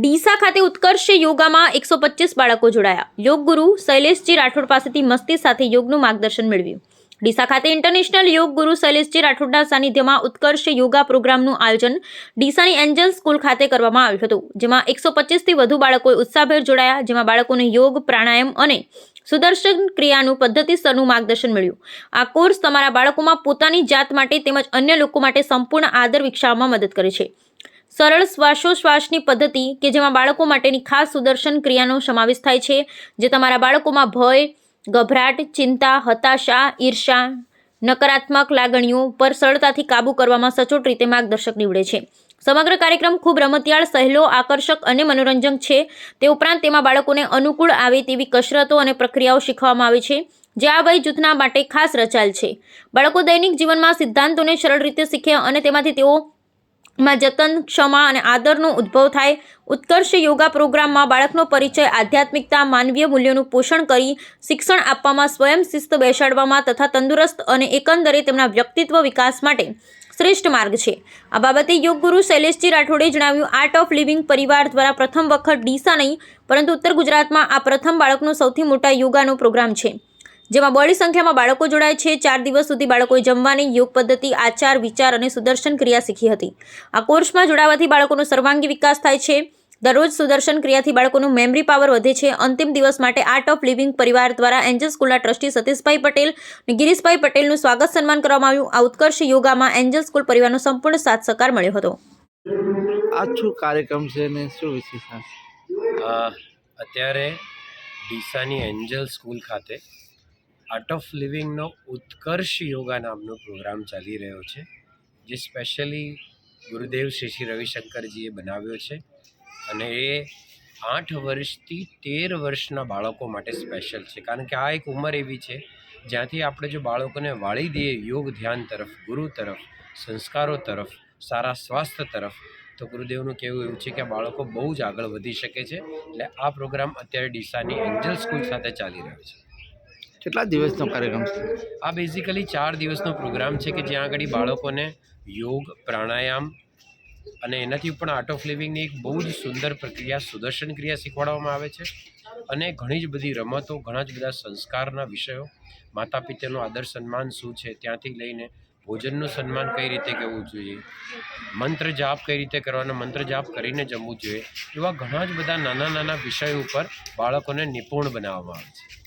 ડીસા ખાતે ઉત્કર્ષ યોગામાં એકસો પચીસ બાળકો જોડાયા. યોગ ગુરુ શૈલેષજી રાઠોડ પાસેથી મસ્તી સાથે યોગનું માર્ગદર્શન મેળવ્યું. ડીસા ખાતે ઇન્ટરનેશનલ યોગ ગુરુ શૈલેષજી રાઠોડના સાનિધ્યમાં ઉત્કર્ષ યોગા પ્રોગ્રામનું આયોજન ડીસાની એન્જલ સ્કૂલ ખાતે કરવામાં આવ્યું હતું, જેમાં એકસો પચીસથી વધુ બાળકોએ ઉત્સાહભેર જોડાયા, જેમાં બાળકોને યોગ, પ્રાણાયામ અને સુદર્શન ક્રિયાનું પદ્ધતિસરનું માર્ગદર્શન મળ્યું. આ કોર્સ તમારા બાળકોમાં પોતાની જાત માટે તેમજ અન્ય લોકો માટે સંપૂર્ણ આદર વિકસાવવામાં મદદ કરે છે. સરળ શ્વાસોશ્વાસની પદ્ધતિ કે જેમાં બાળકો માટેની ખાસ સુદર્શન ક્રિયાનો સમાવેશ થાય છે, જે તમારા બાળકોમાં ભય, ગભરાટ, ચિંતા, હતાશા ઈર્ષા નકારાત્મક લાગણીઓ પર સરળતાથી કાબૂ કરવામાં સચોટ રીતે માર્ગદર્શક નીવડે છે. સમગ્ર કાર્યક્રમ ખૂબ રમતિયાળ, સહેલો, આકર્ષક અને મનોરંજક છે. તે ઉપરાંત તેમાં બાળકોને અનુકૂળ આવે તેવી કસરતો અને પ્રક્રિયાઓ શીખવામાં આવે છે, જે આ વય જૂથના માટે ખાસ રચાયેલ છે. બાળકો દૈનિક જીવનમાં સિદ્ધાંતોને સરળ રીતે શીખે અને તેમાંથી તેઓ માં જતન, ક્ષમા અને આદરનો ઉદ્ભવ થાય. ઉત્કર્ષ યોગા પ્રોગ્રામમાં બાળકનો પરિચય, આધ્યાત્મિકતા, માનવીય મૂલ્યોનું પોષણ કરી શિક્ષણ આપવામાં, સ્વયં શિસ્ત બેસાડવામાં તથા તંદુરસ્ત અને એકંદરે તેમના વ્યક્તિત્વ વિકાસ માટે શ્રેષ્ઠ માર્ગ છે. આ બાબતે યોગ ગુરુ શૈલેષજી રાઠોડે જણાવ્યું આર્ટ ઓફ લિવિંગ પરિવાર દ્વારા પ્રથમ વખત ડીસા નહીં, પરંતુ ઉત્તર ગુજરાતમાં આ પ્રથમ બાળકનો સૌથી મોટા યોગાનો પ્રોગ્રામ છે. જેમાં બહોળી સંખ્યામાં બાળકો જોડાય છે. ચાર દિવસ સુધી બાળકોએ જમવાની યોગ પદ્ધતિ આચાર વિચાર અને સુદર્શન ક્રિયા શીખી હતી. આ કોર્સમાં જોડાવાથી બાળકોનો સર્વાંગી વિકાસ થાય છે. દરરોજ સુદર્શન ક્રિયાથી બાળકોનું મેમરી પાવર વધે છે. અંતિમ દિવસ માટે આર્ટ ઓફ લિવિંગ પરિવાર દ્વારા એન્જલ સ્કૂલના ટ્રસ્ટી સતીશભાઈ પટેલ અને ગિરીશભાઈ પટેલનું સ્વાગત સન્માન કરવામાં આવ્યું. આ ઉત્કર્ષ યોગામાં એન્જલ સ્કૂલ પરિવારનો સંપૂર્ણ સાથ સહકાર મળ્યો હતો. આ શું કાર્યક્રમ છે ને શું વિશેષ અત્યારે ડીસાની એન્જલ સ્કૂલ ખાતે આર્ટ ઓફ લિવિંગનો ઉત્કર્ષ યોગા નામનો પ્રોગ્રામ ચાલી રહ્યો છે, જે સ્પેશિયલી ગુરુદેવ શ્રી શ્રી રવિશંકરજીએ બનાવ્યો છે અને એ આઠ વર્ષથી તેર વર્ષના બાળકો માટે સ્પેશિયલ છે. કારણ કે આ એક ઉંમર એવી છે, જ્યાંથી આપણે જો બાળકોને વાળી દઈએ યોગ ધ્યાન તરફ, ગુરુ તરફ, સંસ્કારો તરફ, સારા સ્વાસ્થ્ય તરફ, તો ગુરુદેવનું કહેવું એવું છે કે બાળકો બહુ જ આગળ વધી શકે છે. એટલે આ પ્રોગ્રામ અત્યારે ડીસાની એન્જલ સ્કૂલ સાથે ચાલી રહ્યો છે. કેટલા દિવસનો કાર્યક્રમ છે? આ બેઝિકલી ચાર દિવસનો પ્રોગ્રામ છે કે જ્યાં આગળ બાળકોને યોગ, પ્રાણાયામ અને એનાથી પણ આર્ટ ઓફ લિવિંગની એક બહુ જ સુંદર પ્રક્રિયા, સુદર્શન ક્રિયા શીખવાડવામાં આવે છે. અને ઘણી જ બધી રમતો, ઘણા જ બધા સંસ્કારના વિષયો માતા પિતાનું આદર સન્માન શું છે, ત્યાંથી લઈને ભોજનનું સન્માન કઈ રીતે કરવું જોઈએ, મંત્ર જાપ કઈ રીતે કરવાનો, મંત્ર જાપ કરીને જમવું જોઈએ, એવા ઘણા જ બધા નાના નાના વિષયો ઉપર બાળકોને નિપુણ બનાવવામાં આવે છે.